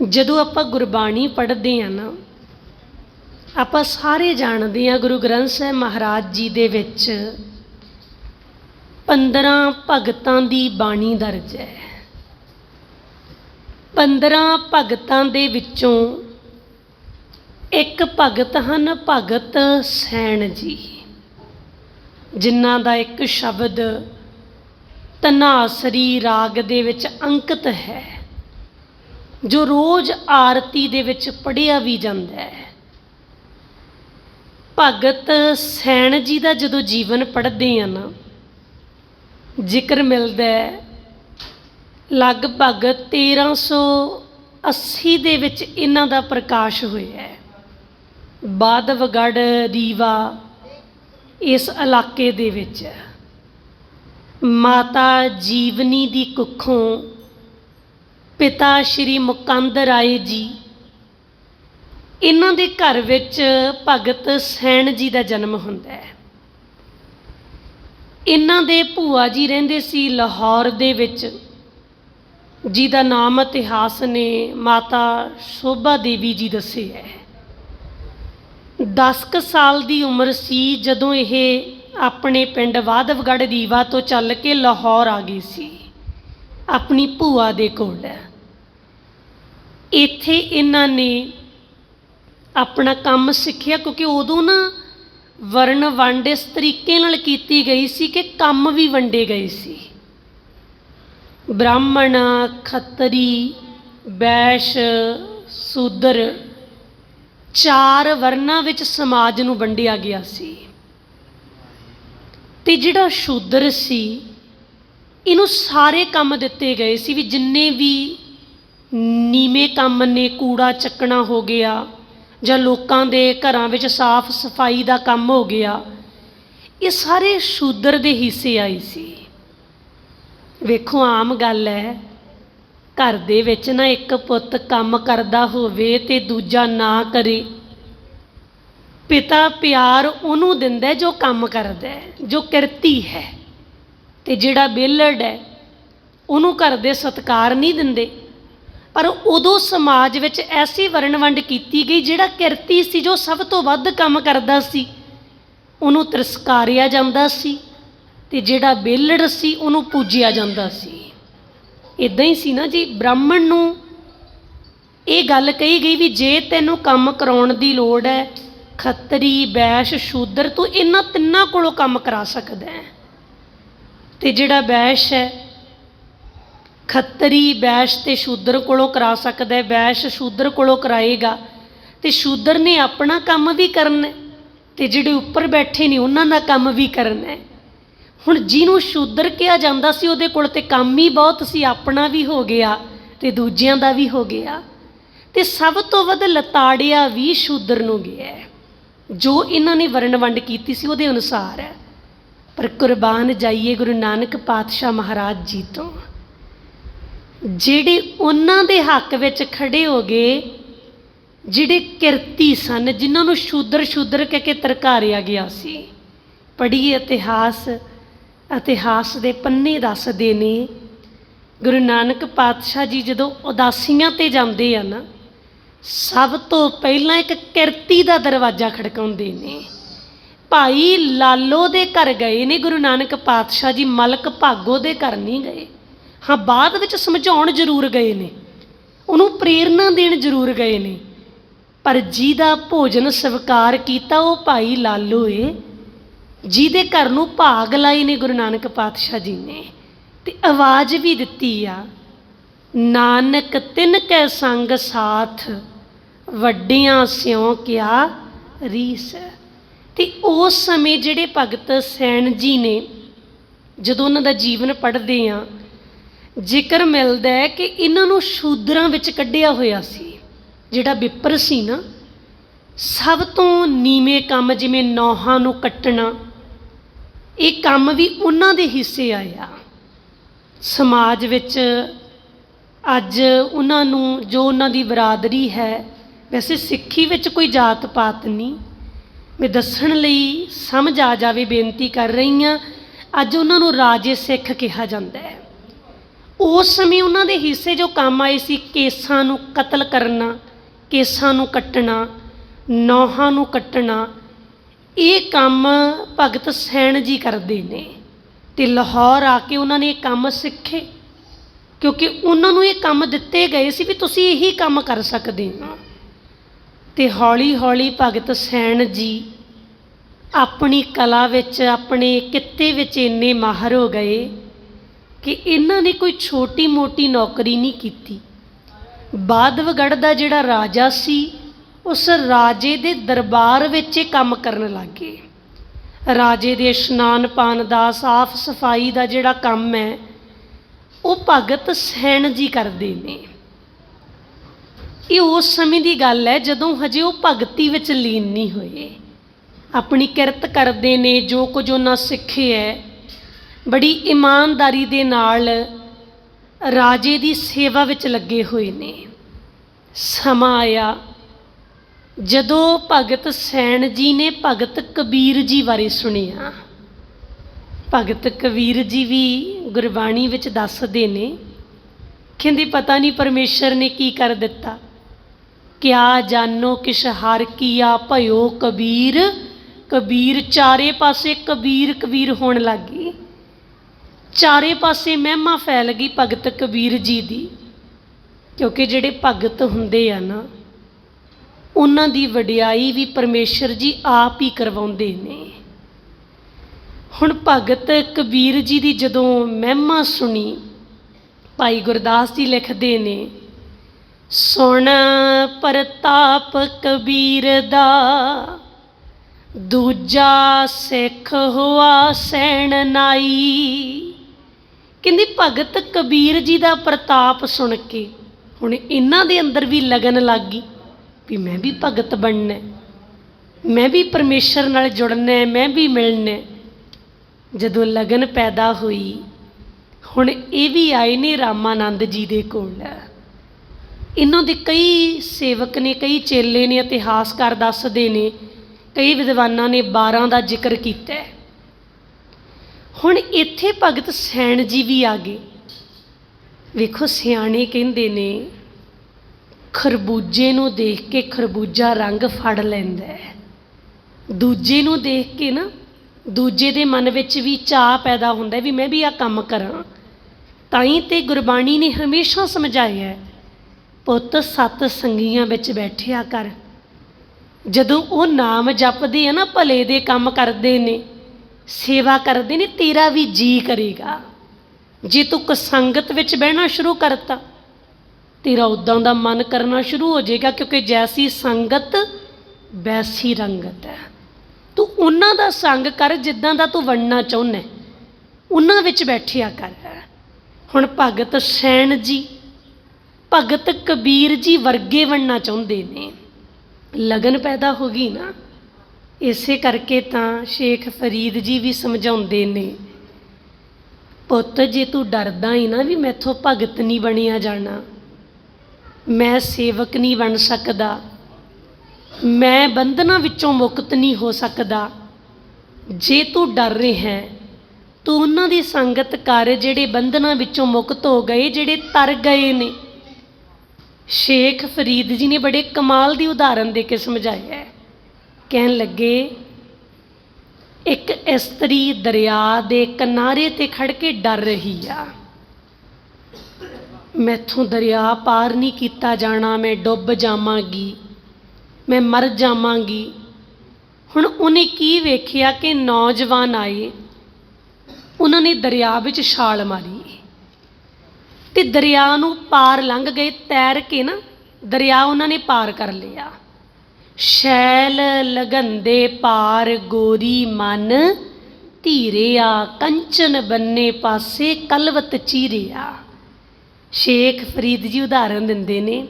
ਜਦੋਂ ਆਪਾਂ ਗੁਰਬਾਣੀ ਪੜ੍ਹਦੇ ਆ ਨਾ, ਆਪਾਂ ਸਾਰੇ ਜਾਣਦੇ ਆ ਗੁਰੂ ਗ੍ਰੰਥ ਸਾਹਿਬ ਮਹਾਰਾਜ ਜੀ ਦੇ ਵਿੱਚ 15 ਭਗਤਾਂ ਦੀ ਬਾਣੀ ਦਰਜ ਹੈ। 15 ਭਗਤਾਂ ਦੇ ਵਿੱਚੋਂ ਇੱਕ ਭਗਤ ਹਨ ਭਗਤ ਸੈਣ ਜੀ, ਜਿਨ੍ਹਾਂ ਦਾ ਇੱਕ ਸ਼ਬਦ ਤਨਾਸਰੀ ਰਾਗ ਦੇ ਵਿੱਚ ਅੰਕਿਤ ਹੈ। ਜੋ ਰੋਜ਼ ਆਰਤੀ ਦੇ ਵਿੱਚ ਪੜ੍ਹਿਆ ਵੀ ਜਾਂਦਾ ਹੈ। ਭਗਤ ਸੈਣ ਜੀ ਦਾ ਜਦੋਂ ਜੀਵਨ ਪੜ੍ਹਦੇ ਆ ਨਾ, ਜ਼ਿਕਰ ਮਿਲਦਾ ਹੈ, ਲਗਭਗ 1380 ਦੇ ਵਿੱਚ ਇਹਨਾਂ ਦਾ ਪ੍ਰਕਾਸ਼ ਹੋਇਆ ਹੈ। ਬਾਦਵਗੜ ਰੀਵਾ ਇਸ ਇਲਾਕੇ ਦੇ ਵਿੱਚ ਮਾਤਾ ਜੀਵਨੀ ਦੀ ਕੁੱਖੋਂ ਪਿਤਾ ਸ਼੍ਰੀ ਮੁਕੰਦ ਰਾਏ ਜੀ। ਇਹਨਾਂ ਦੇ ਘਰ ਵਿੱਚ ਭਗਤ ਸੈਣ ਜੀ ਦਾ ਜਨਮ ਹੁੰਦਾ ਹੈ। ਇਹਨਾਂ ਦੇ ਭੂਆ ਜੀ ਰਹਿੰਦੇ ਸੀ ਲਾਹੌਰ ਦੇ ਵਿੱਚ। ਜਿਹਦਾ ਨਾਮ ਇਤਿਹਾਸ ਨੇ ਮਾਤਾ ਸ਼ੋਭਾ ਦੇਵੀ ਜੀ ਦੱਸਿਆ ਹੈ। 10 ਕੁ ਸਾਲ ਦੀ ਉਮਰ ਸੀ ਜਦੋਂ ਇਹ ਆਪਣੇ ਪਿੰਡ ਵਾਦਵਗੜ ਰੀਵਾ ਤੋਂ ਚੱਲ ਕੇ ਲਾਹੌਰ ਆ ਗਈ ਸੀ। ਆਪਣੀ ਭੂਆ ਦੇ ਕੋਲ। ਇੱਥੇ ਇਹਨਾਂ ਨੇ ਆਪਣਾ ਕੰਮ ਸਿੱਖਿਆ, ਕਿਉਂਕਿ ਉਦੋਂ ਨਾ ਵਰਣ ਵੰਡ ਇਸ ਤਰੀਕੇ ਨਾਲ ਕੀਤੀ ਗਈ ਸੀ ਕਿ ਕੰਮ ਵੀ ਵੰਡੇ ਗਏ ਸੀ। ਬ੍ਰਾਹਮਣ, ਖੱਤਰੀ ਵੈਸ਼ ਸੂਦਰ, ਚਾਰ ਵਰਨਾਂ ਵਿੱਚ ਸਮਾਜ ਨੂੰ ਵੰਡਿਆ ਗਿਆ ਸੀ। ਤੇ ਜਿਹੜਾ ਸ਼ੂਦਰ ਸੀ, ਇਹਨੂੰ ਸਾਰੇ ਕੰਮ ਦਿੱਤੇ ਗਏ ਸੀ ਵੀ ਜਿੰਨੇ ਵੀ ਨੀਵੇਂ ਕੰਮ ਨੇ ਕੂੜਾ ਚੱਕਣਾ ਹੋ ਗਿਆ, ਜਾਂ ਲੋਕਾਂ ਦੇ ਘਰਾਂ ਵਿੱਚ ਸਾਫ਼ ਸਫ਼ਾਈ ਦਾ ਕੰਮ ਹੋ ਗਿਆ, ਇਹ ਸਾਰੇ ਸ਼ੂਦਰ ਦੇ ਹਿੱਸੇ ਆਈ ਸੀ। ਵੇਖੋ, ਆਮ ਗੱਲ ਹੈ, ਘਰ ਦੇ ਵਿੱਚ ਨਾ ਇੱਕ ਪੁੱਤ ਕੰਮ ਕਰਦਾ ਹੋਵੇ ਤੇ ਦੂਜਾ ਨਾ ਕਰੇ। ਪਿਤਾ ਪਿਆਰ ਉਹਨੂੰ ਦਿੰਦਾ ਜੋ ਕੰਮ ਕਰਦਾ ਹੈ, ਜੋ ਕਿਰਤੀ ਹੈ, ਤੇ ਜਿਹੜਾ ਬੇਲੜ ਹੈ, ਉਹਨੂੰ ਘਰ ਦੇ ਸਤਕਾਰ ਨਹੀਂ ਦਿੰਦੇ। ਪਰ ਉਦੋਂ ਸਮਾਜ ਵਿੱਚ ਐਸੀ ਵਰਣਵੰਡ ਕੀਤੀ ਗਈ ਜਿਹੜਾ ਕਿਰਤੀ ਸੀ, ਜੋ ਸਭ ਤੋਂ ਵੱਧ ਕੰਮ ਕਰਦਾ ਸੀ। ਉਹਨੂੰ ਤਿਰਸਕਾਰਿਆ ਜਾਂਦਾ ਸੀ ਤੇ ਜਿਹੜਾ ਬੇਲੜ ਸੀ, ਉਹਨੂੰ ਪੂਜਿਆ ਜਾਂਦਾ ਸੀ। ਇਦਾਂ ਹੀ ਸੀ ਨਾ ਜੀ, ਬ੍ਰਾਹਮਣ ਨੂੰ ਇਹ ਗੱਲ ਕਹੀ ਗਈ ਵੀ ਜੇ ਤੈਨੂੰ ਕੰਮ ਕਰਾਉਣ ਦੀ ਲੋੜ ਹੈ, ਖੱਤਰੀ, ਬੈਸ਼, ਸ਼ੂਦਰ, ਤੂੰ ਇਹਨਾਂ ਤਿੰਨਾਂ ਕੋਲੋਂ ਕੰਮ ਕਰਾ ਸਕਦਾ ਹੈ। ਤੇ ਜਿਹੜਾ ਬੈਸ਼ ਹੈ ਖੱਤਰੀ ਬੈਸ਼ ਤੇ ਸ਼ੂਦਰ ਕੋਲੋਂ ਕਰਾ ਸਕਦਾ ਹੈ, ਬੈਸ਼ ਸ਼ੂਦਰ ਕੋਲੋਂ ਕਰਾਏਗਾ। ਤੇ ਸ਼ੂਦਰ ਨੇ ਆਪਣਾ ਕੰਮ ਵੀ ਕਰਨਾ ਹੈ ਤੇ ਜਿਹੜੇ ਉੱਪਰ ਬੈਠੇ ਨੇ ਉਹਨਾਂ ਦਾ ਕੰਮ ਵੀ ਕਰਨਾ ਹੈ। ਹੁਣ ਜਿਹਨੂੰ ਸ਼ੂਦਰ ਕਿਹਾ ਜਾਂਦਾ ਸੀ, ਉਹਦੇ ਕੋਲ ਤੇ ਕੰਮ ਹੀ ਬਹੁਤ ਸੀ, ਆਪਣਾ ਵੀ ਹੋ ਗਿਆ ਤੇ ਦੂਜਿਆਂ ਦਾ ਵੀ ਹੋ ਗਿਆ। ਤੇ ਸਭ ਤੋਂ ਵੱਧ ਲਤਾੜਿਆ ਵੀ ਸ਼ੂਦਰ ਨੂੰ ਗਿਆ ਜੋ ਇਹਨਾਂ ਨੇ ਵਰਣ ਵੰਡ ਕੀਤੀ ਸੀ, ਉਹਦੇ ਅਨੁਸਾਰ ਹੈ। ਪਰ ਕੁਰਬਾਨ ਜਾਈਏ ਗੁਰੂ ਨਾਨਕ ਪਾਤਸ਼ਾਹ ਮਹਾਰਾਜ ਜੀ ਤੋਂ। ਜਿਹੜੇ ਉਹਨਾਂ ਦੇ ਹੱਕ ਵਿੱਚ ਖੜੇ ਹੋ ਗਏ ਜਿਹੜੇ ਕਿਰਤੀ ਸਨ, ਜਿਨ੍ਹਾਂ ਨੂੰ ਸ਼ੂਦਰ ਸ਼ੂਦਰ ਕਹਿ ਕੇ ਤਰਕਾਰਿਆ ਗਿਆ ਸੀ। ਪੜ੍ਹੀਏ ਇਤਿਹਾਸ ਇਤਿਹਾਸ ਦੇ ਪੰਨੇ ਦੱਸਦੇ ਨੇ, ਗੁਰੂ ਨਾਨਕ ਪਾਤਸ਼ਾਹ ਜੀ ਜਦੋਂ ਉਦਾਸੀਆਂ ਤੇ ਜਾਂਦੇ ਆ ਨਾ, ਸਭ ਤੋਂ ਪਹਿਲਾਂ ਇੱਕ ਕਿਰਤੀ ਦਾ ਦਰਵਾਜ਼ਾ ਖੜਕਾਉਂਦੇ ਨੇ। ਭਾਈ ਲਾਲੋ ਦੇ ਘਰ ਗਏ ਨੇ, ਗੁਰੂ ਨਾਨਕ ਪਾਤਸ਼ਾਹ ਜੀ ਮਲਕ ਭਾਗੋ ਦੇ ਘਰ ਨਹੀਂ ਗਏ। ਹਾਂ, ਬਾਅਦ ਵਿੱਚ ਸਮਝਾਉਣ ਜ਼ਰੂਰ ਗਏ ਨੇ। ਉਹਨੂੰ ਪ੍ਰੇਰਣਾ ਦੇਣ ਜ਼ਰੂਰ ਗਏ ਨੇ। ਪਰ ਜਿਹਦਾ ਭੋਜਨ ਸਵੀਕਾਰ ਕੀਤਾ, ਉਹ ਭਾਈ ਲਾਲੋ ਏ ਜਿਹਦੇ ਘਰ ਨੂੰ ਭਾਗ ਲਾਏ ਨੇ ਗੁਰੂ ਨਾਨਕ ਪਾਤਸ਼ਾਹ ਜੀ ਨੇ, ਤੇ ਆਵਾਜ਼ ਵੀ ਦਿੱਤੀ ਆ, ਨਾਨਕ, ਤਿੰਨ ਕੈ ਸੰਗ ਸਾਥ, ਵੱਡਿਆਂ ਸਿਉ ਕਿਆ ਰੀਸ? ਤੇ ਉਸ ਸਮੇਂ ਜਿਹੜੇ ਭਗਤ ਸੈਣ ਜੀ ਨੇ, ਜਦੋਂ ਉਹਨਾਂ ਦਾ ਜੀਵਨ ਪੜ੍ਹਦੇ ਆ ਜ਼ਿਕਰ ਮਿਲਦਾ ਹੈ ਕਿ ਇਹਨਾਂ ਨੂੰ ਸ਼ੂਦਰਾਂ ਵਿੱਚ ਕੱਢਿਆ ਹੋਇਆ ਸੀ। ਜਿਹੜਾ ਵਿਪਰ ਸੀ ਨਾ, ਸਭ ਤੋਂ ਨੀਵੇਂ ਕੰਮ ਜਿਵੇਂ ਨੌਹਾਂ ਨੂੰ ਕੱਟਣਾ, ਇਹ ਕੰਮ ਵੀ ਉਹਨਾਂ ਦੇ ਹਿੱਸੇ ਆਇਆ। ਸਮਾਜ ਵਿੱਚ ਅੱਜ ਉਹਨਾਂ ਨੂੰ ਜੋ ਉਹਨਾਂ ਦੀ ਬਰਾਦਰੀ ਹੈ, ਵੈਸੇ ਸਿੱਖੀ ਵਿੱਚ ਕੋਈ ਜਾਤ ਪਾਤ ਨਹੀਂ। ਮੈਂ ਦੱਸਣ ਲਈ ਸਮਝ ਆ ਜਾਵੇ, ਬੇਨਤੀ ਕਰ ਰਹੀ ਹਾਂ, ਅੱਜ ਉਹਨਾਂ ਨੂੰ ਰਾਜੇ ਸਿੱਖ ਕਿਹਾ ਜਾਂਦਾ ਹੈ। ਉਸ ਸਮੇਂ ਉਹਨਾਂ ਦੇ ਹਿੱਸੇ ਜੋ ਕੰਮ ਆਏ ਸੀ, ਕੇਸਾਂ ਨੂੰ ਕਤਲ ਕਰਨਾ, ਕੇਸਾਂ ਨੂੰ ਕੱਟਣਾ, ਨੌਹਾਂ ਨੂੰ ਕੱਟਣਾ, ਇਹ ਕੰਮ ਭਗਤ ਸੈਣ ਜੀ ਕਰਦੇ ਨੇ ਤੇ ਲਾਹੌਰ ਆ ਕੇ ਉਹਨਾਂ ਨੇ ਇਹ ਕੰਮ ਸਿੱਖੇ। ਕਿਉਂਕਿ ਉਹਨਾਂ ਨੂੰ ਇਹ ਕੰਮ ਦਿੱਤੇ ਗਏ ਸੀ ਵੀ ਤੁਸੀਂ ਇਹੀ ਕੰਮ ਕਰ ਸਕਦੇ ਹੋ। ਤੇ ਹੌਲੀ ਹੌਲੀ ਭਗਤ ਸੈਣ ਜੀ ਆਪਣੀ ਕਲਾ ਵਿੱਚ, ਆਪਣੇ ਕਿੱਤੇ ਵਿੱਚ ਇੰਨੇ ਮਾਹਰ ਹੋ ਗਏ ਕਿ ਇਹਨਾਂ ਨੇ ਕੋਈ ਛੋਟੀ ਮੋਟੀ ਨੌਕਰੀ ਨਹੀਂ ਕੀਤੀ। ਬਾਦਵਗੜ ਦਾ ਜਿਹੜਾ ਰਾਜਾ ਸੀ, ਉਸ ਰਾਜੇ ਦੇ ਦਰਬਾਰ ਵਿੱਚ ਇਹ ਕੰਮ ਕਰਨ ਲੱਗੇ ਰਾਜੇ ਦੇ ਇਸ਼ਨਾਨ ਪਾਨ ਦਾ, ਸਾਫ਼ ਸਫ਼ਾਈ ਦਾ ਜਿਹੜਾ ਕੰਮ ਹੈ, ਉਹ ਭਗਤ ਸੈਣ ਜੀ ਕਰਦੇ ਨੇ। ਇਹ ਉਸ ਸਮੇਂ ਦੀ ਗੱਲ ਹੈ ਜਦੋਂ ਹਜੇ ਉਹ ਭਗਤੀ ਵਿੱਚ ਲੀਨ ਨਹੀਂ ਹੋਏ। ਆਪਣੀ ਕਿਰਤ ਕਰਦੇ ਨੇ, ਜੋ ਕੁਝ ਉਹਨਾਂ ਸਿੱਖਿਆ ਹੈ ਬੜੀ ਇਮਾਨਦਾਰੀ ਦੇ ਨਾਲ ਰਾਜੇ ਦੀ ਸੇਵਾ ਵਿੱਚ ਲੱਗੇ ਹੋਏ ਨੇ। ਸਮਾਂ ਆਇਆ ਜਦੋਂ ਭਗਤ ਸੈਣ ਜੀ ਨੇ ਭਗਤ ਕਬੀਰ ਜੀ ਬਾਰੇ ਸੁਣਿਆ। ਭਗਤ ਕਬੀਰ ਜੀ ਵੀ ਗੁਰਬਾਣੀ ਵਿੱਚ ਦੱਸਦੇ ਨੇ, ਕਹਿੰਦੇ ਪਤਾ ਨਹੀਂ ਪਰਮੇਸ਼ਰ ਨੇ ਕੀ ਕਰ ਦਿੱਤਾ। ਕਿਆ ਜਾਨੋ ਕਿਸ਼ ਹਰ ਕੀਆ ਭਇਓ ਕਬੀਰ ਕਬੀਰ ਚਾਰੇ ਪਾਸੇ ਕਬੀਰ ਕਬੀਰ ਹੋਣ ਲੱਗੀ ਚਾਰੇ ਪਾਸੇ ਮਹਿਮਾ ਫੈਲ ਗਈ ਭਗਤ ਕਬੀਰ ਜੀ ਦੀ, ਕਿਉਂਕਿ ਜਿਹੜੇ ਭਗਤ ਹੁੰਦੇ ਆ ਨਾ, ਉਹਨਾਂ ਦੀ ਵਡਿਆਈ ਵੀ ਪਰਮੇਸ਼ਰ ਜੀ ਆਪ ਹੀ ਕਰਵਾਉਂਦੇ ਨੇ। ਹੁਣ ਭਗਤ ਕਬੀਰ ਜੀ ਦੀ ਜਦੋਂ ਮਹਿਮਾ ਸੁਣੀ, ਭਾਈ ਗੁਰਦਾਸ ਜੀ ਲਿਖਦੇ ਨੇ, ਸੁਣ ਪ੍ਰਤਾਪ ਕਬੀਰ ਦਾ, ਦੂਜਾ ਸਿੱਖ ਹੋਆ ਸੈਣ ਨਾਈ ਕਹਿੰਦੀ, ਭਗਤ ਕਬੀਰ ਜੀ ਦਾ ਪ੍ਰਤਾਪ ਸੁਣ ਕੇ ਹੁਣ ਇਹਨਾਂ ਦੇ ਅੰਦਰ ਵੀ ਲਗਨ ਲੱਗ ਗਈ ਵੀ ਮੈਂ ਵੀ ਭਗਤ ਬਣਨਾ ਮੈਂ ਵੀ ਪਰਮੇਸ਼ਰ ਨਾਲ ਜੁੜਨਾ ਮੈਂ ਵੀ ਮਿਲਣਾ ਜਦੋਂ ਲਗਨ ਪੈਦਾ ਹੋਈ, ਹੁਣ ਇਹ ਵੀ ਆਏ ਨੇ ਰਾਮਾਨੰਦ ਜੀ ਦੇ ਕੋਲ। ਇਹਨਾਂ ਦੇ ਕਈ ਸੇਵਕ ਨੇ, ਕਈ ਚੇਲੇ ਨੇ, ਇਤਿਹਾਸਕਾਰ ਦੱਸਦੇ ਨੇ, ਕਈ ਵਿਦਵਾਨਾਂ ਨੇ 12 ਦਾ ਜ਼ਿਕਰ ਕੀਤਾ ਹੈ। ਹੁਣ ਇੱਥੇ ਭਗਤ ਸੈਣ ਜੀ ਵੀ ਆ ਗਏ। ਵੇਖੋ ਸਿਆਣੇ ਕਹਿੰਦੇ ਨੇ, ਖਰਬੂਜੇ ਨੂੰ ਦੇਖ ਕੇ ਖਰਬੂਜਾ ਰੰਗ ਫੜ ਲੈਂਦਾ ਹੈ। ਦੂਜੇ ਨੂੰ ਦੇਖ ਕੇ ਨਾ, ਦੂਜੇ ਦੇ ਮਨ ਵਿੱਚ ਵੀ ਚਾਹ ਪੈਦਾ ਹੁੰਦਾ ਵੀ ਮੈਂ ਵੀ ਆ ਕੰਮ ਕਰਾਂ। ਤਾਂ ਹੀ ਤੇ ਗੁਰਬਾਣੀ ਨੇ ਹਮੇਸ਼ਾ ਸਮਝਾਇਆ ਪੁੱਤ ਸਤ ਸੰਗੀਆਂ ਵਿੱਚ ਬੈਠਿਆ ਕਰ। ਜਦੋਂ ਉਹ ਨਾਮ ਜਪਦੇ ਆ ਨਾ, ਭਲੇ ਦੇ ਕੰਮ ਕਰਦੇ ਨੇ ਸੇਵਾ ਕਰਦੇ ਨੇ, ਤੇਰਾ ਵੀ ਜੀ ਕਰੇਗਾ। ਜੇ ਤੂੰ ਸੰਗਤ ਵਿੱਚ ਬਹਿਣਾ ਸ਼ੁਰੂ ਕਰਤਾ, ਤੇਰਾ ਉਦਾਂ ਦਾ ਮਨ ਕਰਨਾ ਸ਼ੁਰੂ ਹੋ ਜਾਏਗਾ, ਕਿਉਂਕਿ ਜੈਸੀ ਸੰਗਤ, ਵੈਸੀ ਰੰਗਤ ਹੈ। ਤੂੰ ਉਹਨਾਂ ਦਾ ਸੰਗ ਕਰ ਜਿੱਦਾਂ ਦਾ ਤੂੰ ਬਣਨਾ ਚਾਹੁੰਦਾ ਉਹਨਾਂ ਵਿੱਚ ਬੈਠਿਆ ਕਰ। ਹੁਣ ਭਗਤ ਸੈਣ ਜੀ, ਭਗਤ ਕਬੀਰ ਜੀ ਵਰਗੇ ਬਣਨਾ ਚਾਹੁੰਦੇ ਨੇ। ਲਗਨ ਪੈਦਾ ਹੋ ਗਈ ਨਾ ਇਸੇ ਕਰਕੇ ਤਾਂ ਸ਼ੇਖ ਫਰੀਦ ਜੀ ਵੀ ਸਮਝਾਉਂਦੇ ਨੇ, ਪੁੱਤ, ਜੇ ਤੂੰ ਡਰਦਾ ਹੀ ਨਾ ਵੀ ਮੈਥੋਂ ਭਗਤ ਨਹੀਂ ਬਣਿਆ ਜਾਣਾ, ਮੈਂ ਸੇਵਕ ਨਹੀਂ ਬਣ ਸਕਦਾ, ਮੈਂ ਬੰਧਨਾਂ ਵਿੱਚੋਂ ਮੁਕਤ ਨਹੀਂ ਹੋ ਸਕਦਾ, ਜੇ ਤੂੰ ਡਰ ਰਿਹਾ ਹੈ ਤੂੰ ਉਹਨਾਂ ਦੀ ਸੰਗਤ ਕਰ ਜਿਹੜੇ ਬੰਧਨਾਂ ਵਿੱਚੋਂ ਮੁਕਤ ਹੋ ਗਏ, ਜਿਹੜੇ ਤਰ ਗਏ ਨੇ। ਸ਼ੇਖ ਫਰੀਦ ਜੀ ਨੇ ਬੜੇ ਕਮਾਲ ਦੀ ਉਦਾਹਰਨ ਦੇ ਕੇ ਸਮਝਾਇਆ ਹੈ। ਕਹਿਣ ਲੱਗੇ, ਇੱਕ ਇਸਤਰੀ ਦਰਿਆ ਦੇ ਕਿਨਾਰੇ ਤੇ ਖੜ ਕੇ ਡਰ ਰਹੀ ਆ। ਮੈਥੋਂ ਦਰਿਆ ਪਾਰ ਨਹੀਂ ਕੀਤਾ ਜਾਣਾ, ਮੈਂ ਡੁੱਬ ਜਾਵਾਂਗੀ, ਮੈਂ ਮਰ ਜਾਵਾਂਗੀ। ਹੁਣ ਉਹਨੇ ਕੀ ਵੇਖਿਆ ਕਿ ਨੌਜਵਾਨ ਆਏ, ਉਹਨਾਂ ਨੇ ਦਰਿਆ ਵਿੱਚ ਛਾਲ ਮਾਰੀ। ਤੇ ਦਰਿਆ ਨੂੰ ਪਾਰ ਲੰਘ ਗਏ, ਤੈਰ ਕੇ ਨਾ ਦਰਿਆ ਉਹਨਾਂ ਨੇ ਪਾਰ ਕਰ ਲਿਆ। ਸ਼ੈਲ ਲਗੰਦੇ ਪਾਰ ਗੋਰੀ ਮਨ, ਧੀਰਿਆ ਕੰਚਨ ਬੰਨੇ ਪਾਸੇ ਕਲਵਤ ਚੀਰਿਆ। ਸ਼ੇਖ ਫਰੀਦ ਜੀ ਉਦਾਹਰਨ ਦਿੰਦੇ ਨੇ,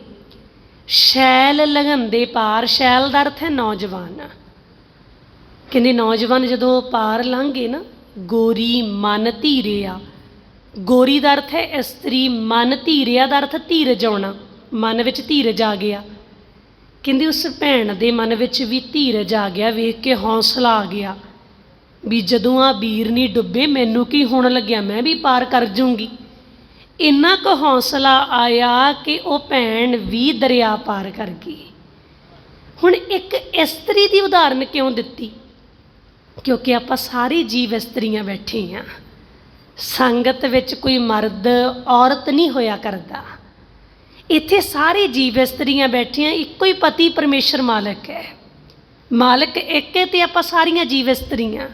ਸ਼ੈਲ ਲਗੰਦੇ ਪਾਰ, ਸ਼ੈਲ ਦਾ ਅਰਥ ਹੈ ਨੌਜਵਾਨ। ਕਹਿੰਦੇ ਨੌਜਵਾਨ ਜਦੋਂ ਪਾਰ ਲੰਘੇ ਨਾ, ਗੋਰੀ ਮਨ ਧੀਰਿਆ। ਗੋਰੀ ਦਾ ਅਰਥ ਹੈ ਇਸਤਰੀ, ਮਨ ਧੀਰਿਆ ਦਾ ਅਰਥ ਧੀਰਜ ਆਉਣਾ, ਮਨ ਵਿੱਚ ਧੀਰਜ ਆ ਗਿਆ। ਕਹਿੰਦੇ ਉਸ ਭੈਣ ਦੇ ਮਨ ਵਿੱਚ ਵੀ ਧੀਰਜ ਆ ਗਿਆ, ਵੇਖ ਕੇ ਹੌਸਲਾ ਆ ਗਿਆ ਵੀ ਜਦੋਂ ਆ ਵੀਰ ਨਹੀਂ ਡੁੱਬੇ, ਮੈਨੂੰ ਕੀ ਹੋਣ ਲੱਗਿਆ? ਮੈਂ ਵੀ ਪਾਰ ਕਰ ਜੂੰਗੀ ਇੰਨਾ ਕੁ ਹੌਸਲਾ ਆਇਆ ਕਿ ਉਹ ਭੈਣ ਵੀ ਦਰਿਆ ਪਾਰ ਕਰ ਗਈ। ਹੁਣ ਇੱਕ ਇਸਤਰੀ ਦੀ ਉਦਾਹਰਨ ਕਿਉਂ ਦਿੱਤੀ? ਕਿਉਂਕਿ ਆਪਾਂ ਸਾਰੇ ਜੀਵ ਇਸਤਰੀਆਂ ਬੈਠੇ ਹਾਂ ਸੰਗਤ ਵਿੱਚ ਕੋਈ ਮਰਦ ਔਰਤ ਨਹੀਂ ਹੋਇਆ ਕਰਦਾ। ਇੱਥੇ ਸਾਰੇ ਜੀਵ ਇਸਤਰੀਆਂ ਬੈਠੀਆਂ, ਇੱਕੋ ਹੀ ਪਤੀ ਪਰਮੇਸ਼ਰ ਮਾਲਕ ਹੈ। ਮਾਲਕ ਇੱਕ ਹੈ ਤੇ ਆਪਾਂ ਸਾਰੀਆਂ ਜੀਵ ਇਸਤਰੀਆਂ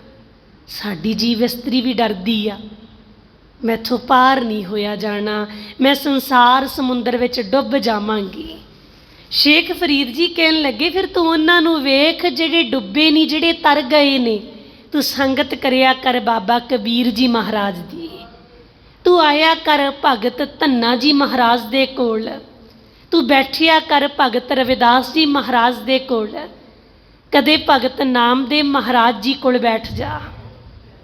ਸਾਡੀ ਜੀਵ ਇਸਤਰੀ ਵੀ ਡਰਦੀ ਆ। ਮੈਥੋਂ ਪਾਰ ਨਹੀਂ ਹੋਇਆ ਜਾਣਾ। ਮੈਂ ਸੰਸਾਰ ਸਮੁੰਦਰ ਵਿੱਚ ਡੁੱਬ ਜਾਵਾਂਗੀ। ਸ਼ੇਖ ਫਰੀਦ ਜੀ ਕਹਿਣ ਲੱਗੇ, ਫਿਰ ਤੂੰ ਉਹਨਾਂ ਨੂੰ ਵੇਖ, ਜਿਹੜੇ ਡੁੱਬੇ ਨਹੀਂ, ਜਿਹੜੇ ਤਰ ਗਏ ਨੇ। ਤੂੰ ਸੰਗਤ ਕਰਿਆ ਕਰ ਬਾਬਾ ਕਬੀਰ ਜੀ ਮਹਾਰਾਜ ਦੀ। ਤੂੰ ਆਇਆ ਕਰ ਭਗਤ ਧੰਨਾ ਜੀ ਮਹਾਰਾਜ ਦੇ ਕੋਲ। ਤੂੰ ਬੈਠਿਆ ਕਰ ਭਗਤ ਰਵਿਦਾਸ ਜੀ ਮਹਾਰਾਜ ਦੇ ਕੋਲ। ਕਦੇ ਭਗਤ ਨਾਮਦੇਵ ਮਹਾਰਾਜ ਜੀ ਕੋਲ ਬੈਠ ਜਾ।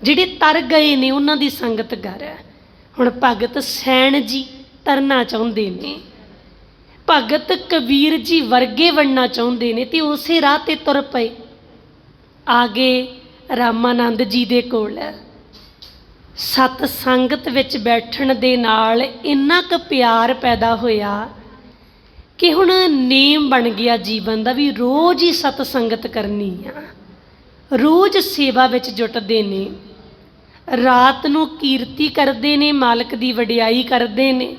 ਜਿਹੜੇ ਤਰ ਗਏ ਨੇ ਉਹਨਾਂ ਦੀ ਸੰਗਤ ਕਰ ਹੁਣ ਭਗਤ ਸੈਣ ਜੀ ਤਰਨਾ ਚਾਹੁੰਦੇ ਨੇ। ਭਗਤ ਕਬੀਰ ਜੀ ਵਰਗੇ ਬਣਨਾ ਚਾਹੁੰਦੇ ਨੇ ਤੇ ਉਸੇ ਰਾਹ ਤੇ ਤੁਰ ਪਏ। ਆਗੇ ਰਾਮਾਨੰਦ ਜੀ ਦੇ ਕੋਲ। ਸਤ ਸੰਗਤ ਵਿੱਚ ਬੈਠਣ ਦੇ ਨਾਲ ਇੰਨਾ ਕੁ ਪਿਆਰ ਪੈਦਾ ਹੋਇਆ ਕਿ ਹੁਣ ਨੇਮ ਬਣ ਗਿਆ ਜੀਵਨ ਦਾ ਵੀ ਰੋਜ਼ ਹੀ ਸਤ ਸੰਗਤ ਕਰਨੀ ਆ। ਰੋਜ਼ ਸੇਵਾ ਵਿੱਚ ਜੁਟਦੇ ਨੇ। ਰਾਤ ਨੂੰ ਕੀਰਤੀ ਕਰਦੇ ਨੇ, ਮਾਲਕ ਦੀ ਵਡਿਆਈ ਕਰਦੇ ਨੇ।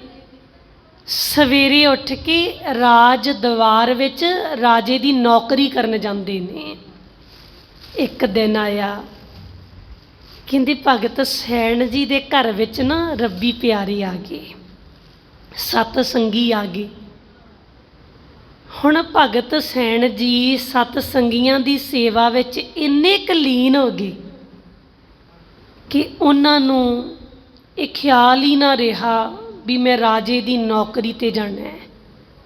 ਸਵੇਰੇ ਉੱਠ ਕੇ ਰਾਜ ਦਵਾਰ ਵਿੱਚ ਰਾਜੇ ਦੀ ਨੌਕਰੀ ਕਰਨ ਜਾਂਦੇ ਨੇ। ਇੱਕ ਦਿਨ ਆਇਆ। ਕਹਿੰਦੇ ਭਗਤ ਸੈਣ ਜੀ ਦੇ ਘਰ ਵਿੱਚ ਨਾ ਰੱਬੀ ਪਿਆਰੇ ਆ ਗਏ, ਸਤ ਸੰਗੀ ਆ ਗਏ। ਹੁਣ ਭਗਤ ਸੈਣ ਜੀ ਸਤ ਸੰਗੀਆਂ ਦੀ ਸੇਵਾ ਵਿੱਚ ਇੰਨੇ ਕਲੀਨ ਹੋ ਗਏ ਕਿ ਉਹਨਾਂ ਨੂੰ ਇਹ ਖਿਆਲ ਹੀ ਨਾ ਰਿਹਾ ਵੀ ਮੈਂ ਰਾਜੇ ਦੀ ਨੌਕਰੀ ਤੇ ਜਾਣਾ ਹੈ।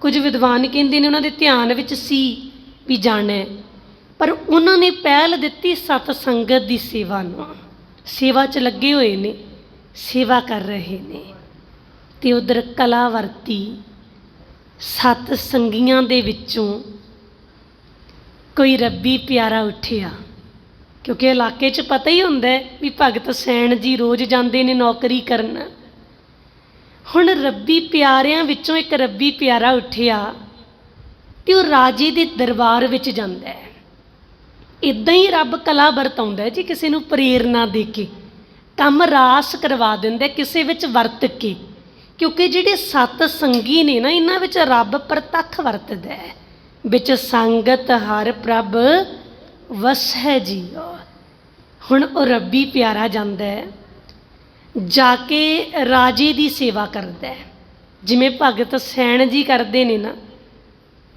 ਕੁਝ ਵਿਦਵਾਨ ਕਹਿੰਦੇ ਨੇ ਉਹਨਾਂ ਦੇ ਧਿਆਨ ਵਿੱਚ ਸੀ ਵੀ ਜਾਣਾ ਹੈ, ਪਰ ਉਹਨਾਂ ਨੇ ਪਹਿਲ ਦਿੱਤੀ ਸਤ ਸੰਗਤ ਦੀ ਸੇਵਾ ਨੂੰ। ਸੇਵਾ 'ਚ ਲੱਗੇ ਹੋਏ ਨੇ, ਸੇਵਾ ਕਰ ਰਹੇ ਨੇ। ਤੇ ਉਧਰ ਕਲਾਵਰਤੀ ਸਤ ਸੰਗੀਆਂ ਦੇ ਵਿੱਚੋਂ ਕੋਈ ਰੱਬੀ ਪਿਆਰਾ ਉੱਠਿਆ। ਕਿਉਂਕਿ ਇਲਾਕੇ 'ਚ ਪਤਾ ਹੀ ਹੁੰਦਾ ਵੀ ਭਗਤ ਸੈਣ ਜੀ ਰੋਜ਼ ਜਾਂਦੇ ਨੇ ਨੌਕਰੀ ਕਰਨ। ਹੁਣ ਰੱਬੀ ਪਿਆਰਿਆਂ ਵਿੱਚੋਂ ਇੱਕ ਰੱਬੀ ਪਿਆਰਾ ਉੱਠਿਆ ਤੇ ਉਹ ਰਾਜੇ ਦੇ ਦਰਬਾਰ ਵਿੱਚ ਜਾਂਦਾ ਹੈ। ਇਦਾਂ ਹੀ ਰੱਬ ਕਲਾ ਵਰਤਾਉਂਦਾ ਜੀ ਕਿਸੇ ਨੂੰ ਪ੍ਰੇਰਣਾ ਦੇ ਕੇ। ਕੰਮ ਰਾਸ ਕਰਵਾ ਦਿੰਦਾ ਕਿਸੇ ਵਿੱਚ ਵਰਤ ਕੇ। ਕਿਉਂਕਿ ਜਿਹੜੇ ਸਤ ਸੰਗੀ ਨੇ ਨਾ, ਇਹਨਾਂ ਵਿੱਚ ਰੱਬ ਪ੍ਰਤੱਖ ਵਰਤਦਾ ਹੈ। ਵਿੱਚ ਸੰਗਤ ਹਰ ਪ੍ਰਭ ਵਸ ਹੈ ਜੀਓ ਹੁਣ ਉਹ ਰੱਬੀ ਪਿਆਰਾ ਜਾਂਦਾ ਹੈ, ਜਾ ਕੇ ਰਾਜੇ ਦੀ ਸੇਵਾ ਕਰਦਾ ਹੈ। ਜਿਵੇਂ ਭਗਤ ਸੈਣ ਜੀ ਕਰਦੇ ਨੇ ਨਾ,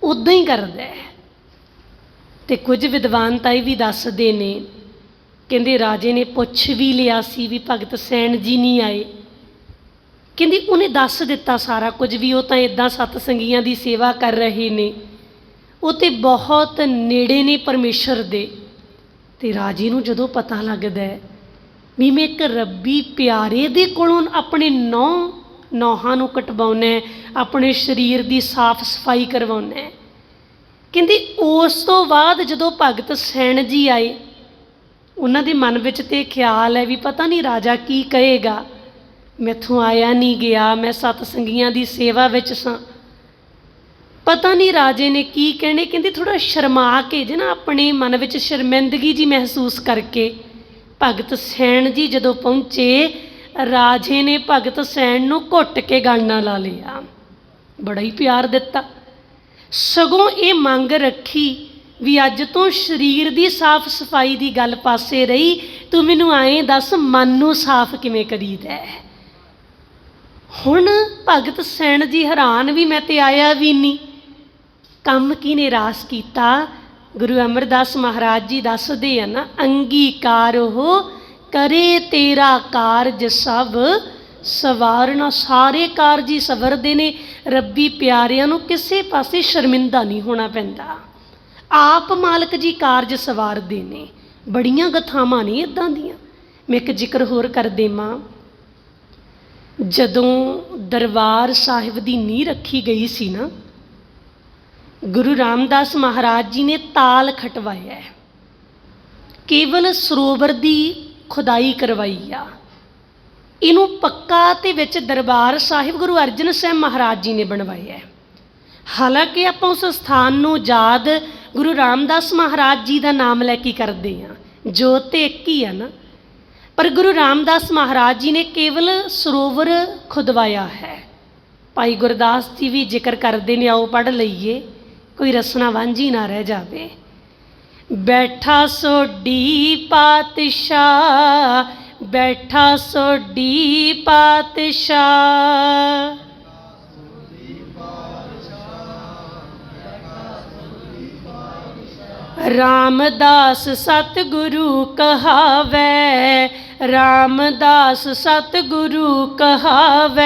ਉਦਾਂ ਹੀ ਕਰਦਾ ਹੈ। ਤੇ ਕੁਝ ਵਿਦਵਾਨ ਤਾਂ ਇਹ ਵੀ ਦੱਸਦੇ ਨੇ, ਕਹਿੰਦੇ ਰਾਜੇ ਨੇ ਪੁੱਛ ਵੀ ਲਿਆ ਸੀ ਵੀ ਭਗਤ ਸੈਣ ਜੀ ਨਹੀਂ ਆਏ। ਕਹਿੰਦੀ ਉਹਨੇ ਦੱਸ ਦਿੱਤਾ ਸਾਰਾ ਕੁਝ ਵੀ, ਉਹ ਤਾਂ ਇਦਾਂ ਸਤ ਸੰਗੀਆਂ ਦੀ ਸੇਵਾ ਕਰ ਰਹੇ ਨੇ। ਉਹ ਤੇ ਬਹੁਤ ਨੇੜੇ ਨੇ ਪਰਮੇਸ਼ਰ ਦੇ। ਤੇ ਰਾਜੇ ਨੂੰ ਜਦੋਂ ਪਤਾ ਲੱਗਦਾ ਹੈ ਵੀ ਮੈਂ ਇੱਕ ਰੱਬੀ ਪਿਆਰੇ ਦੇ ਕੋਲੋਂ ਆਪਣੇ ਨੌ ਨੌਹਾਂ ਨੂੰ ਕਟਵਾਉਣਾ ਆਪਣੇ ਸਰੀਰ ਦੀ ਸਾਫ਼ ਸਫ਼ਾਈ ਕਰਵਾਉਣਾ ਕਹਿੰਦੀ, ਉਸ ਤੋਂ ਬਾਅਦ ਜਦੋਂ ਭਗਤ ਸੈਣ ਜੀ ਆਏ, ਉਹਨਾਂ ਦੇ ਮਨ ਵਿੱਚ ਤੇ ਖਿਆਲ ਹੈ ਵੀ ਪਤਾ ਨਹੀਂ ਰਾਜਾ ਕੀ ਕਹੇਗਾ। ਮੈਥੋਂ ਆਇਆ ਨਹੀਂ ਗਿਆ, ਮੈਂ ਸਤ ਸੰਗੀਆਂ ਦੀ ਸੇਵਾ ਵਿੱਚ ਸਾਂ। ਪਤਾ ਨਹੀਂ ਰਾਜੇ ਨੇ ਕੀ ਕਹਿਣੇ, ਕਹਿੰਦੇ ਥੋੜਾ ਸ਼ਰਮਾ ਕੇ ਜੇ ਨਾ ਆਪਣੇ ਮਨ ਵਿੱਚ ਸ਼ਰਮਿੰਦਗੀ ਜੀ ਮਹਿਸੂਸ ਕਰਕੇ ਭਗਤ ਸੈਣ ਜੀ ਜਦੋਂ ਪਹੁੰਚੇ, ਰਾਜੇ ਨੇ ਭਗਤ ਸੈਣ ਨੂੰ ਘੁੱਟ ਕੇ ਗਲ ਲਾ ਲਿਆ। ਬੜਾ ਹੀ ਪਿਆਰ ਦਿੱਤਾ। ਸਗੋਂ ਇਹ ਮੰਗ ਰੱਖੀ ਵੀ ਅੱਜ ਤੋਂ ਸਰੀਰ ਦੀ ਸਾਫ਼ ਸਫ਼ਾਈ ਦੀ ਗੱਲ ਪਾਸੇ ਰਹੀ, ਤੂੰ ਮੈਨੂੰ ਐਂ ਦੱਸ ਮਨ ਨੂੰ ਸਾਫ਼ ਕਿਵੇਂ ਕਰੀਦਾ ਹੁਣ ਭਗਤ ਸੈਣ ਜੀ ਹੈਰਾਨ ਵੀ ਮੈਂ ਤੇ ਆਇਆ ਵੀ ਨਹੀਂ ਕੰਮ ਕਿਨੇ ਰਾਸ ਕੀਤਾ? ਗੁਰੂ ਅਮਰਦਾਸ ਮਹਾਰਾਜ ਜੀ ਦੱਸਦੇ ਆ ਨਾ, ਅੰਗੀਕਾਰ ਉਹ ਕਰੇ ਤੇਰਾ ਕਾਰਜ ਸਭ ਸਵਾਰਨਾ ਸਾਰੇ ਕਾਰਜ ਹੀ ਸਵਰਦੇ ਨੇ। ਰੱਬੀ ਪਿਆਰਿਆਂ ਨੂੰ ਕਿਸੇ ਪਾਸੇ ਸ਼ਰਮਿੰਦਾ ਨਹੀਂ ਹੋਣਾ ਪੈਂਦਾ। ਆਪ ਮਾਲਕ ਜੀ ਕਾਰਜ ਸਵਾਰਦੇ ਨੇ। ਬੜੀਆਂ ਗਥਾਵਾਂ ਨੇ ਇਦਾਂ ਦੀਆਂ। ਮੈਂ ਇੱਕ ਜ਼ਿਕਰ ਹੋਰ ਕਰ ਦੇਵਾਂ। ਜਦੋਂ ਦਰਬਾਰ ਸਾਹਿਬ ਦੀ ਨੀਂਹ ਰੱਖੀ ਗਈ ਸੀ ਨਾ, ਗੁਰੂ ਰਾਮਦਾਸ ਮਹਾਰਾਜ ਜੀ ਨੇ ਤਾਲ ਖਟਵਾਇਆ ਕੇਵਲ ਸਰੋਵਰ ਦੀ ਖੁਦਾਈ ਕਰਵਾਈ ਆ। ਇਹਨੂੰ ਪੱਕਾ ਤੇ ਵਿੱਚ ਦਰਬਾਰ ਸਾਹਿਬ ਗੁਰੂ ਅਰਜਨ ਸਾਹਿਬ ਮਹਾਰਾਜ ਜੀ ਨੇ ਬਣਵਾਇਆ ਹੈ। ਹਾਲਾਂਕਿ ਆਪਾਂ ਉਸ ਸਥਾਨ ਨੂੰ ਯਾਦ ਗੁਰੂ ਰਾਮਦਾਸ ਮਹਾਰਾਜ ਜੀ ਦਾ ਨਾਮ ਲੈ ਕੇ ਕਰਦੇ ਹਾਂ ਜੋਤ ਤੇ ਇੱਕ ਹੀ ਆ ਨਾ। ਪਰ ਗੁਰੂ ਰਾਮਦਾਸ ਮਹਾਰਾਜ ਜੀ ਨੇ ਕੇਵਲ ਸਰੋਵਰ ਖੁਦਵਾਇਆ ਹੈ। ਭਾਈ ਗੁਰਦਾਸ ਜੀ ਵੀ ਜ਼ਿਕਰ ਕਰਦੇ ਨੇ, ਆਓ ਪੜ੍ਹ ਲਈਏ, ਕੋਈ ਰਸਨਾ ਵਾਂਝੀ ਨਾ ਰਹਿ ਜਾਵੇ। ਬੈਠਾ ਸੋਡੀ ਪਾਤਸ਼ਾਹ ਬੈਠਾ ਸੋਡੀ ਪਾਤਸ਼ਾਹ। ਰਾਮਦਾਸ ਸਤਿਗੁਰੂ ਕਹਾਵੇ ਰਾਮਦਾਸ ਸਤਿਗੁਰੂ ਕਹਾਵੇ।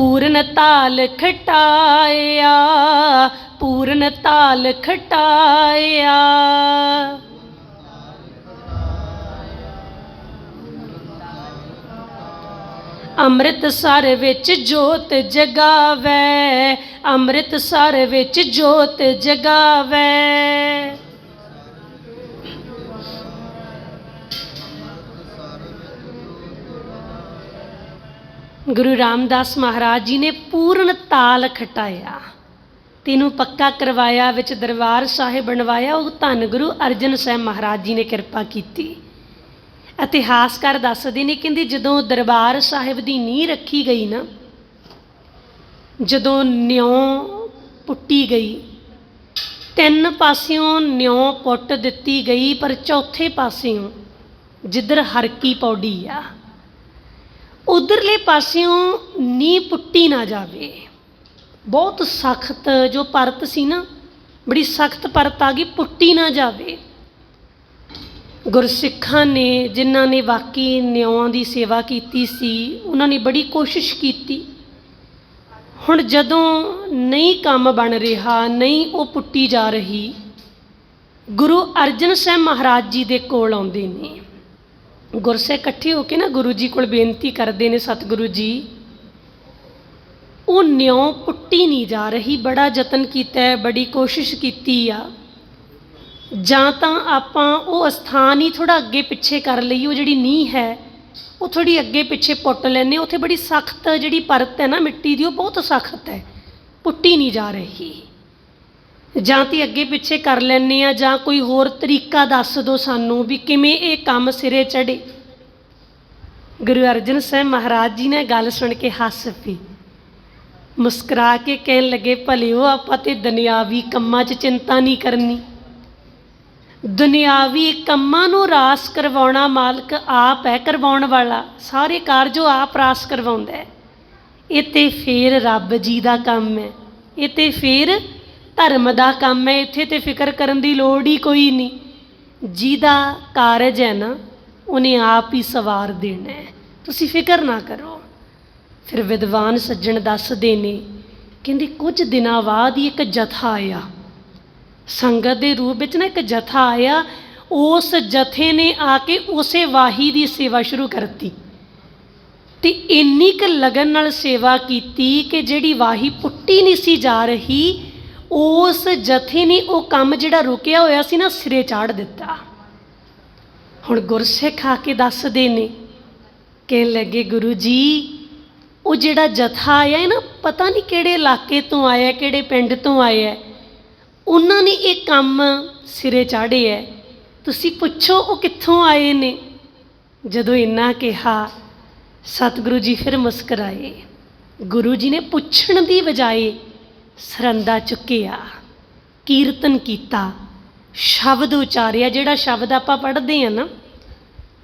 ਪੂਰਨ ਤਾਲ ਖਟਾਇਆ ਪੂਰਨ ਤਾਲ ਖਟਾਇਆ। ਅੰਮ੍ਰਿਤਸਰ ਵਿੱਚ ਜੋਤ ਜਗਾਵੇ ਅੰਮ੍ਰਿਤਸਰ ਵਿੱਚ ਜੋਤ ਜਗਾਵੇ। ਗੁਰੂ ਰਾਮਦਾਸ ਮਹਾਰਾਜ ਜੀ ਨੇ ਪੂਰਨ ਤਾਲ ਖਟਾਇਆ। ਤੈਨੂੰ ਪੱਕਾ ਕਰਵਾਇਆ, ਵਿੱਚ ਦਰਬਾਰ ਸਾਹਿਬ ਬਣਵਾਇਆ। ਉਹ ਧੰਨ ਗੁਰੂ ਅਰਜਨ ਸਾਹਿਬ ਮਹਾਰਾਜ ਜੀ ਨੇ ਕਿਰਪਾ ਕੀਤੀ। ਇਤਿਹਾਸਕਾਰ ਦੱਸਦੇ ਨੇ, ਕਹਿੰਦੇ ਜਦੋਂ ਦਰਬਾਰ ਸਾਹਿਬ ਦੀ ਨੀਂਹ ਰੱਖੀ ਗਈ ਨਾ, ਜਦੋਂ ਨਿਉ ਪੁੱਟੀ ਗਈ, ਤਿੰਨ ਪਾਸਿਓਂ ਨਿਉ ਪੁੱਟ ਦਿੱਤੀ ਗਈ, ਪਰ ਚੌਥੇ ਪਾਸਿਓਂ ਜਿੱਧਰ ਹਰਕੀ ਪੌੜੀ ਆ ਉਧਰਲੇ ਪਾਸਿਓਂ ਨੀਂਹ ਪੁੱਟੀ ਨਾ ਜਾਵੇ। ਬਹੁਤ ਸਖਤ ਜੋ ਪਰਤ ਸੀ ਨਾ, ਬੜੀ ਸਖਤ ਪਰਤ ਆ ਗਈ, ਪੁੱਟੀ ਨਾ ਜਾਵੇ। ਗੁਰਸਿੱਖਾਂ ਨੇ, ਜਿਨ੍ਹਾਂ ਨੇ ਵਾਕਈ ਨਿਉਆਂ ਦੀ ਸੇਵਾ ਕੀਤੀ ਸੀ, ਉਹਨਾਂ ਨੇ ਬੜੀ ਕੋਸ਼ਿਸ਼ ਕੀਤੀ। ਹੁਣ ਜਦੋਂ ਨਹੀਂ ਕੰਮ ਬਣ ਰਿਹਾ, ਨਹੀਂ ਉਹ ਪੁੱਟੀ ਜਾ ਰਹੀ, ਗੁਰੂ ਅਰਜਨ ਸਾਹਿਬ ਮਹਾਰਾਜ ਜੀ ਦੇ ਕੋਲ ਆਉਂਦੇ ਨੇ। ਗੁਰਸੇ ਇਕੱਠੇ ਹੋ ਕੇ ਨਾ ਗੁਰੂ ਜੀ ਕੋਲ ਬੇਨਤੀ ਕਰਦੇ ਨੇ ਸਤਿਗੁਰੂ ਜੀ, ਉਹ ਨਿਉ ਪੁੱਟੀ ਨਹੀਂ ਜਾ ਰਹੀ, ਬੜਾ ਯਤਨ ਕੀਤਾ ਹੈ, ਬੜੀ ਕੋਸ਼ਿਸ਼ ਕੀਤੀ ਆ। ਜਾਂ ਤਾਂ ਆਪਾਂ ਉਹ ਅਸਥਾਨ ਹੀ ਥੋੜਾ ਅੱਗੇ ਪਿੱਛੇ ਕਰ ਲਈ ਉਹ ਜਿਹੜੀ ਨੀਂਹ ਹੈ, ਉਹ ਥੋੜੀ ਅੱਗੇ ਪਿੱਛੇ ਪੁੱਟ ਲੈਨੇ ਉੱਥੇ ਬੜੀ ਸਖਤ ਜਿਹੜੀ ਪਰਤ ਹੈ ਨਾ ਮਿੱਟੀ ਦੀ, ਉਹ ਬਹੁਤ ਸਖਤ ਹੈ। ਪੁੱਟੀ ਨਹੀਂ ਜਾ ਰਹੀ। ਜਾਂ ਤੇ ਅੱਗੇ ਪਿੱਛੇ ਕਰ ਲੈਨੇ ਆ ਜਾਂ ਕੋਈ ਹੋਰ ਤਰੀਕਾ ਦੱਸ ਦਿਓ ਸਾਨੂੰ ਵੀ ਕਿਵੇਂ ਇਹ ਕੰਮ ਸਿਰੇ ਚੜੇ ਗੁਰੂ ਅਰਜਨ ਸਾਹਿਬ ਮਹਾਰਾਜ ਜੀ ਨੇ ਗੱਲ ਸੁਣ ਕੇ ਹੱਸ ਪਈ। ਮੁਸਕਰਾ ਕੇ ਕਹਿਣ ਲੱਗੇ, ਭਲਿਓ, ਆਪਾਂ ਤੇ ਦੁਨਿਆਵੀ ਕੰਮਾਂ 'ਚ ਚਿੰਤਾ ਨਹੀਂ ਕਰਨੀ। ਦੁਨਿਆਵੀ ਕੰਮਾਂ ਨੂੰ ਰਾਸ ਕਰਵਾਉਣਾ ਮਾਲਕ ਆਪ ਹੈ ਕਰਵਾਉਣ ਵਾਲਾ। ਸਾਰੇ ਕਾਰਜ ਆਪ ਰਾਸ ਕਰਵਾਉਂਦਾ ਹੈ। ਇਹ ਤੇ ਫੇਰ ਰੱਬ ਜੀ ਦਾ ਕੰਮ ਹੈ। ਇਹ ਤੇ ਫੇਰ ਧਰਮ ਦਾ ਕੰਮ ਹੈ, ਇੱਥੇ ਤੇ ਫਿਕਰ ਕਰਨ ਦੀ ਲੋੜ ਹੀ ਕੋਈ ਨਹੀਂ। ਜਿਹਦਾ ਕਾਰਜ ਹੈ ਨਾ, ਉਹਨੇ ਆਪ ਹੀ ਸਵਾਰ ਦੇਣਾ ਹੈ। ਤੁਸੀਂ ਫਿਕਰ ਨਾ ਕਰੋ। ਫਿਰ ਵਿਦਵਾਨ ਸੱਜਣ ਦੱਸਦੇ ਨੇ, ਕਹਿੰਦੇ ਕੁਝ ਦਿਨਾਂ ਬਾਅਦ ਹੀ ਇੱਕ ਜਥਾ ਆਇਆ। ਸੰਗਤ ਦੇ ਰੂਪ ਵਿੱਚ ਨਾ ਇੱਕ ਜਥਾ ਆਇਆ, ਉਸ ਜਥੇ ਨੇ ਆ ਕੇ ਉਸੇ ਵਾਹੀ ਦੀ ਸੇਵਾ ਸ਼ੁਰੂ ਕਰਤੀ। ਤੇ ਇੰਨੀ ਕੁ ਲਗਨ ਨਾਲ ਸੇਵਾ ਕੀਤੀ ਕਿ ਜਿਹੜੀ ਵਾਹੀ ਪੁੱਟੀ ਨਹੀਂ ਸੀ ਜਾ ਰਹੀ ਉਸ ਜਥੇ ਨੇ ਉਹ ਕੰਮ ਜਿਹੜਾ ਰੁਕਿਆ ਹੋਇਆ ਸੀ ਨਾ, ਸਿਰੇ ਚਾੜ ਦਿੱਤਾ। ਹੁਣ ਗੁਰਸਿੱਖ ਆ ਕੇ ਦੱਸਦੇ ਨੇ, ਕਹਿਣ ਲੱਗੇ, ਗੁਰੂ ਜੀ, ਉਹ ਜਿਹੜਾ ਜਥਾ ਆਇਆ ਨਾ, ਪਤਾ ਨਹੀਂ ਕਿਹੜੇ ਇਲਾਕੇ ਤੋਂ ਆਇਆ ਕਿਹੜੇ ਪਿੰਡ ਤੋਂ ਆਇਆ ਉਹਨਾਂ ਨੇ ਇਹ ਕੰਮ ਸਿਰੇ ਚਾੜਿਆ ਤੁਸੀਂ ਪੁੱਛੋ ਉਹ ਕਿੱਥੋਂ ਆਏ ਨੇ? ਜਦੋਂ ਇੰਨਾ ਕਿਹਾ, ਸਤਿਗੁਰੂ ਜੀ ਫਿਰ ਮੁਸਕਰਾਏ। ਗੁਰੂ ਜੀ ਨੇ ਪੁੱਛਣ ਦੀ ਬਜਾਏ ਸਰੰਦਾ ਚੁੱਕਿਆ, ਕੀਰਤਨ ਕੀਤਾ, ਸ਼ਬਦ ਉਚਾਰਿਆ, ਜਿਹੜਾ ਸ਼ਬਦ ਆਪਾਂ ਪੜ੍ਹਦੇ ਆ ਨਾ,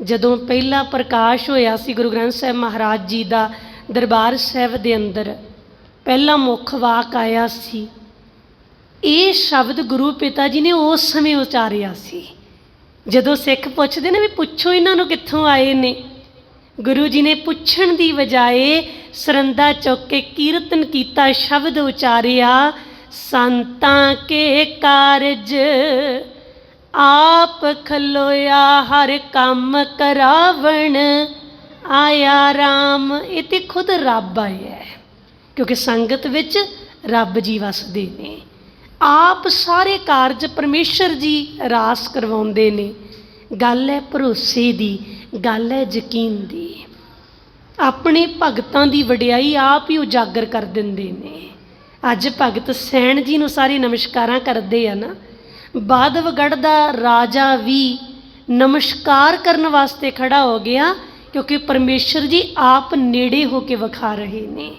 ਜਦੋਂ ਪਹਿਲਾ ਪ੍ਰਕਾਸ਼ ਹੋਇਆ ਸੀ ਗੁਰੂ ਗ੍ਰੰਥ ਸਾਹਿਬ ਮਹਾਰਾਜ ਜੀ ਦਾ ਦਰਬਾਰ ਸਾਹਿਬ ਦੇ ਅੰਦਰ, ਪਹਿਲਾ ਮੁੱਖ ਵਾਕ ਆਇਆ ਸੀ, ਇਹ ਸ਼ਬਦ ਗੁਰੂ ਪਿਤਾ ਜੀ ਨੇ ਉਸ ਸਮੇਂ ਉਚਾਰਿਆ ਸੀ। ਜਦੋਂ ਸਿੱਖ ਪੁੱਛਦੇ ਨੇ ਵੀ ਪੁੱਛੋ ਇਹਨਾਂ ਨੂੰ ਕਿੱਥੋਂ ਆਏ ਨੇ ਗੁਰੂ ਜੀ ਨੇ ਪੁੱਛਣ ਦੀ ਬਜਾਏ ਸਰੰਦਾ ਚੁੱਕ ਕੇ ਕੀਰਤਨ ਕੀਤਾ, ਸ਼ਬਦ ਉਚਾਰਿਆ, ਸੰਤਾਂ ਕੇ ਕਾਰਜ? ਆਪ ਖਲੋਇਆ ਹਰ ਕੰਮ ਕਰਾਵਣ। ਆਇਆ RAM ਇਹ ਤੇ ਖੁਦ ਰੱਬ ਆਇਆ ਕਿਉਂਕਿ ਸੰਗਤ ਵਿੱਚ ਰੱਬ ਜੀ ਵਸਦੇ ਨੇ। ਆਪ ਸਾਰੇ ਕਾਰਜ ਪਰਮੇਸ਼ਰ ਜੀ ਰਾਸ ਕਰਵਾਉਂਦੇ ਨੇ। ਗੱਲ ਹੈ ਭਰੋਸੇ ਦੀ, ਗੱਲ ਹੈ ਯਕੀਨ ਦੀ। ਆਪਣੇ ਭਗਤਾਂ ਦੀ ਵਡਿਆਈ ਆਪ ਹੀ ਉਜਾਗਰ ਕਰ ਦਿੰਦੇ ਨੇ। ਅੱਜ ਭਗਤ ਸੈਣ ਜੀ ਨੂੰ ਸਾਰੇ ਨਮਸਕਾਰਾਂ ਕਰਦੇ ਆ ਨਾ। ਬਾਦਵਗੜ ਦਾ ਰਾਜਾ ਵੀ ਨਮਸਕਾਰ ਕਰਨ ਵਾਸਤੇ ਖੜਾ ਹੋ ਗਿਆ, ਕਿਉਂਕਿ ਪਰਮੇਸ਼ਰ ਜੀ ਆਪ ਨੇੜੇ ਹੋ ਕੇ ਵਿਖਾ ਰਹੇ ਨੇ।